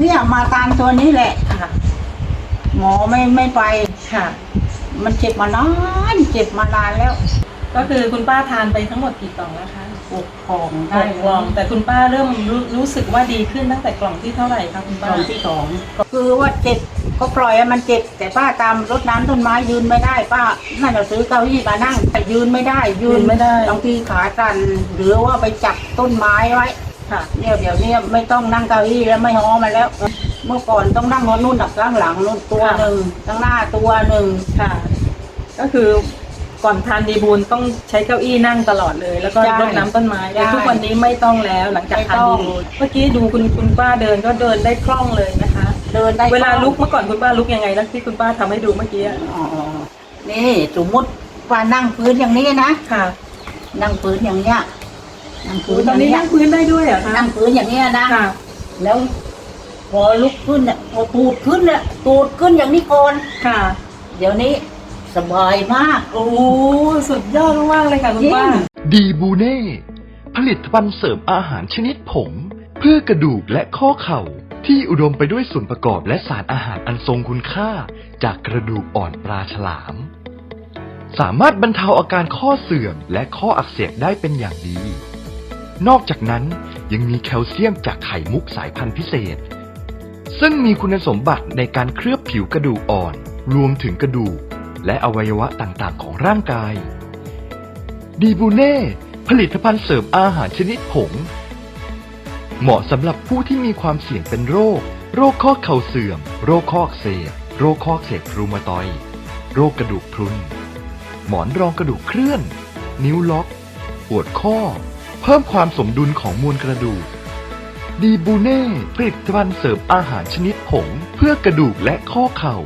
เนี่ยมาตามตัวนี้แหละ ค่ะ หมอไม่ไม่ไป ค่ะ มันเจ็บมานานเจ็บมานานแล้วก็คือคุณป้าทานไปทั้งหมดกี่กล่องแล้วคะปวดท้องหได้กกล่องแต่คุณป้าเริ่มรู้รู้สึกว่าดีขึ้นตั้งแต่กล่องที่เท่าไหร่คะคุณตป้าอนที่สองคือว่าเจ็บก็ปล่อยให้มันเจ็บ แต่ป้าตามรถน้ำต้นไม้ยืนไม่ได้ ป้าน่าจะซื้อเก้าอี้มานั่งแต่ยืนไม่ได้ยืนไม่ได้บางทีขาสั่นหรือว่าไปจับต้นไม้ไว้ ค่ะเนี่ยเดี๋ยวนี้ไม่ต้องนั่งเก้าอี้แล้วไม่ฮ้อมาแล้ว เมื่อก่อนต้องนั่งรถนู่นข้างหลังนู่นตัวหนึ่งข้างหน้าตัวหนึ่งค่ะ ก็คือก่อนทานดีบูลต้องใช้เก้าอี้นั่งตลอดเลย แล้วก็ใช่รดน้ำต้นไม้ใช่แต่ทุกวันนี้ไม่ต้องแล้วหลังจากทานไม่ต้องดีบูลเมื่อกี้ดูคุณคุณป้าเดินก็เดินได้คล่องเลยนะคะ เดินได้เวลาลุกเมื่อก่อนคุณป้าลุกยังไงแล้วที่คุณป้าทำให้ดูเมื่อกี้อะอ๋อนี่สมมติว่านั่งพื้นอย่างนี้นะค่ะ นั่งพื้นอย่างเนี้ย นั่งพื้นตออนย่างนี้เนี้ยนั่งพื้นได้ด้วยเหรอคะนั่งพื้นอย่างเนี้ยนะ ค่ะแล้วพอลุกขึ้นเนี่ยพอตูดขึ้นเนี่ยตูดขึ้นอย่างนี้ก่อน ค่ะ เดี๋ยวนี้สบายมาก โอ้สุดยอดมากๆเลยค่ะคุณป้า จริง ดีบูเน่ ผลิตภัณฑ์เสริมอาหารชนิดผง เพื่อกระดูกและข้อเข่า ที่อุดมไปด้วยส่วนประกอบและสารอาหารอันทรงคุณค่า จากกระดูกอ่อนปลาฉลาม สามารถบรรเทาอาการข้อเสื่อมและข้ออักเสบได้เป็นอย่างดี นอกจากนั้นยังมีแคลเซียมจากไข่มุกสายพันธุ์พิเศษ ซึ่งมีคุณสมบัติในการเคลือบผิวกระดูกอ่อน รวมถึงกระดูก และอวัยวะต่างๆ ของร่างกาย ดีบูเน่ ผลิตภัณฑ์เสริมอาหารชนิดผง เหมาะสำหรับผู้ที่มีความเสี่ยงเป็นโรค โรคข้อเข่าเสื่อม โรคข้อเสบโรคข้อเสบรูมาตอย โรคกระดูกพรุน หมอนรองกระดูกเคลื่อน นิ้วล็อก ปวดข้อ พิ่มความสมดุลของมวลกระดูก ดีบูเน่ผลิตภัณฑ์เสริมอาหารชนิดผง เพื่อกระดูกและข้อเข่า